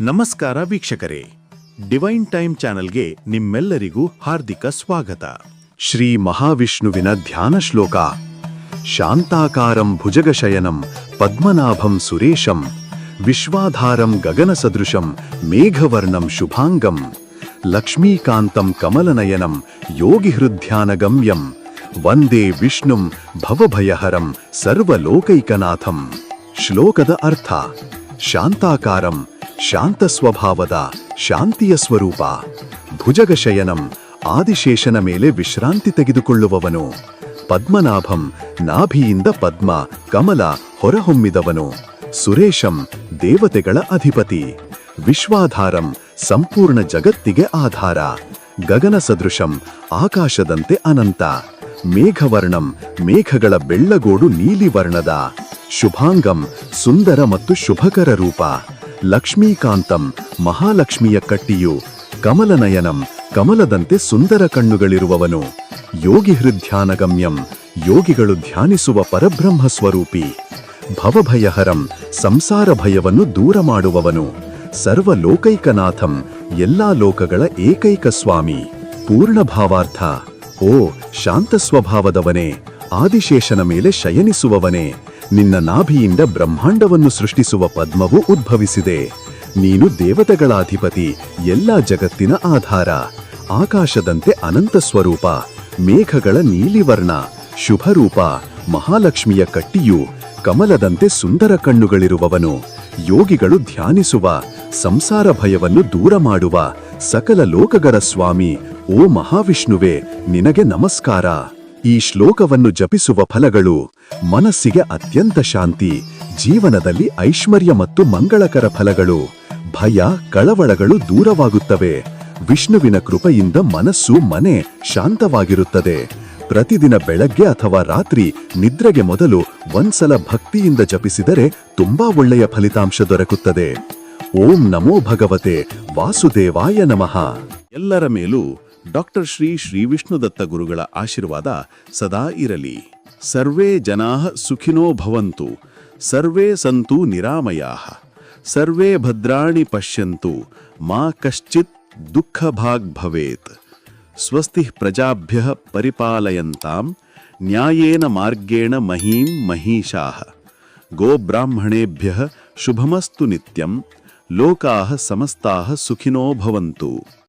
ನಮಸ್ಕಾರ ವೀಕ್ಷಕರೇ. Divine time ಚಾನೆಲ್ಗೆ ನಿಮ್ಮೆಲ್ಲರಿಗೂ ಹಾರ್ದಿಕ ಸ್ವಾಗತ. ಶ್ರೀ ಮಹಾವಿಷ್ಣುವಿನ ಧ್ಯಾನ ಶ್ಲೋಕ. ಶಾಂತಾಕಾರಂ ಭುಜಗಶಯನಂ ಪದ್ಮನಾಭಂ ಸುರೇಶಂ. ವಿಶ್ವಾಧಾರಂ ಗಗನಸದೃಶಂ ಮೇಘವರ್ಣಂ ಶುಭಾಂಗಂ. ಲಕ್ಷ್ಮೀಕಾಂತಂ ಕಮಲನಯನಂ ಯೋಗಿಹೃದ್ಧ್ಯಾನಗಮ್ಯಂ ವಂದೇ ವಿಷ್ಣುಂ ಭವಭಯಹರಂ ಸರ್ವಲೋಕೈಕನಾಥಂ. ಶ್ಲೋಕದ ಅರ್ಥ. ಶಾಂತಾಕಾರಂ ಶಾಂತ ಸ್ವಭಾವದ ಶಾಂತಿಯ ಸ್ವರೂಪ. ಭುಜಗಶಯನಂ ಆದಿಶೇಷನ ಮೇಲೆ ವಿಶ್ರಾಂತಿ ತೆಗೆದುಕೊಳ್ಳುವವನು. ಪದ್ಮನಾಭಂ ನಾಭಿಯಿಂದ ಪದ್ಮ, ಕಮಲ ಹೊರಹೊಮ್ಮಿದವನು. ಸುರೇಶಂ ದೇವತೆಗಳ ಅಧಿಪತಿ. ವಿಶ್ವಾಧಾರಂ ಸಂಪೂರ್ಣ ಜಗತ್ತಿಗೆ ಆಧಾರ. ಗಗನ ಸದೃಶಂ ಆಕಾಶದಂತೆ ಅನಂತ. ಮೇಘವರ್ಣಂ ಮೇಘಗಳ ಬೆಳ್ಳಗೋಡು ನೀಲಿ ವರ್ಣದ. ಶುಭಾಂಗಂ ಸುಂದರ ಮತ್ತು ಶುಭಕರ ರೂಪ. ಲಕ್ಷ್ಮೀಕಾಂತಂ ಮಹಾಲಕ್ಷ್ಮಿಯ ಕಟ್ಟಿಯು, ಕಮಲನಯನಂ ಕಮಲದಂತೆ ಸುಂದರ ಕಣ್ಣುಗಳಿರುವವನು. ಯೋಗಿ ಹೃಧ್ಯಾನಗಮ್ಯಂ ಯೋಗಿಗಳು ಧ್ಯಾನಿಸುವ ಪರಬ್ರಹ್ಮ ಸ್ವರೂಪಿ ಭವಭಯಹರಂ ಸಂಸಾರ ಭಯವನ್ನು ದೂರ ಮಾಡುವವನು. ಸರ್ವಲೋಕೈಕನಾಥಂ ಎಲ್ಲಾ ಲೋಕಗಳ ಏಕೈಕ ಸ್ವಾಮಿ. ಪೂರ್ಣ ಭಾವಾರ್ಥ. ಓ, ಶಾಂತ ಸ್ವಭಾವದವನೇ. ಆದಿಶೇಷನ ಮೇಲೆ ಶಯನಿಸುವವನೇ. ನಿನ್ನ ನಾಭಿಯಿಂದ ಬ್ರಹ್ಮಾಂಡವನ್ನು ಸೃಷ್ಟಿಸುವ ಪದ್ಮವು ಉದ್ಭವಿಸಿದೆ. ನೀನು ದೇವತೆಗಳ ಅಧಿಪತಿ ಎಲ್ಲ ಜಗತ್ತಿನ ಆಧಾರ. ಆಕಾಶದಂತೆ ಅನಂತ ಸ್ವರೂಪ, ಮೇಘಗಳ ನೀಲಿವರ್ಣ, ಶುಭರೂಪ, ಮಹಾಲಕ್ಷ್ಮಿಯ ಕಟ್ಟಿಯು, ಕಮಲದಂತೆ ಸುಂದರ ಕಣ್ಣುಗಳಿರುವವನು. ಯೋಗಿಗಳು ಧ್ಯಾನಿಸುವ, ಸಂಸಾರ ಭಯವನ್ನು ದೂರ ಮಾಡುವ, ಸಕಲ ಲೋಕಗಳ ಸ್ವಾಮಿ, ಓ ಮಹಾವಿಷ್ಣುವೆ, ನಿನಗೆ ನಮಸ್ಕಾರ. ಈ ಶ್ಲೋಕವನ್ನು ಜಪಿಸುವ ಫಲಗಳು ಮನಸ್ಸಿಗೆ ಅತ್ಯಂತ ಶಾಂತಿ, ಜೀವನದಲ್ಲಿ ಐಶ್ವರ್ಯ ಮತ್ತು ಮಂಗಳಕರ ಫಲಗಳು, ಭಯ, ಕಳವಳಗಳು ದೂರವಾಗುತ್ತವೆ. ವಿಷ್ಣುವಿನ ಕೃಪೆಯಿಂದ ಮನಸ್ಸು, ಮನೆ ಶಾಂತವಾಗಿರುತ್ತದೆ. ಪ್ರತಿದಿನ ಬೆಳಗ್ಗೆ ಅಥವಾ ರಾತ್ರಿ ನಿದ್ರೆಗೆ ಮೊದಲು ಒಂದ್ಸಲ ಭಕ್ತಿಯಿಂದ ಜಪಿಸಿದರೆ ತುಂಬಾ ಒಳ್ಳೆಯ ಫಲಿತಾಂಶ ದೊರಕುತ್ತದೆ. ಓಂ ನಮೋ ಭಗವತೆ ವಾಸುದೇವಾಯ ನಮಃ. ಎಲ್ಲರ ಮೇಲೂ ಡಾಕ್ಟರ್ ಶ್ರೀ ಶ್ರೀ ವಿಷ್ಣುದತ್ತ ಗುರುಗಳ ಆಶೀರ್ವಾದ ಸದಾ ಇರಲಿ. ಸರ್ವೇ ಜನಾ ಸುಖಿನೋ ಭವಂತು, ಸರ್ವೇ ಸಂತು ನಿರಾಮಯಾಃ, ಸರ್ವೇ ಭದ್ರಾಣಿ ಪಶ್ಯಂತು, ಮಾ ಕಶ್ಚಿತ್ ದುಃಖಭಾಗ್ ಭವೇತ್. ಸ್ವಸ್ತಿ ಪ್ರಜಾಭ್ಯ ಪರಿಪಾಲಯಂತಾಂ, ನ್ಯಾಯೇನ ಮಾರ್ಗೇಣ ಮಹೀಂ ಮಹಿಷಾಃ ಗೋಬ್ರಾಹ್ಮಣೇಭ್ಯ ಶುಭಮಸ್ತು ನಿತ್ಯಂ, ಲೋಕಾಃ ಸಮಸ್ತಾಃ ಸುಖಿನೋ ಭವಂತು.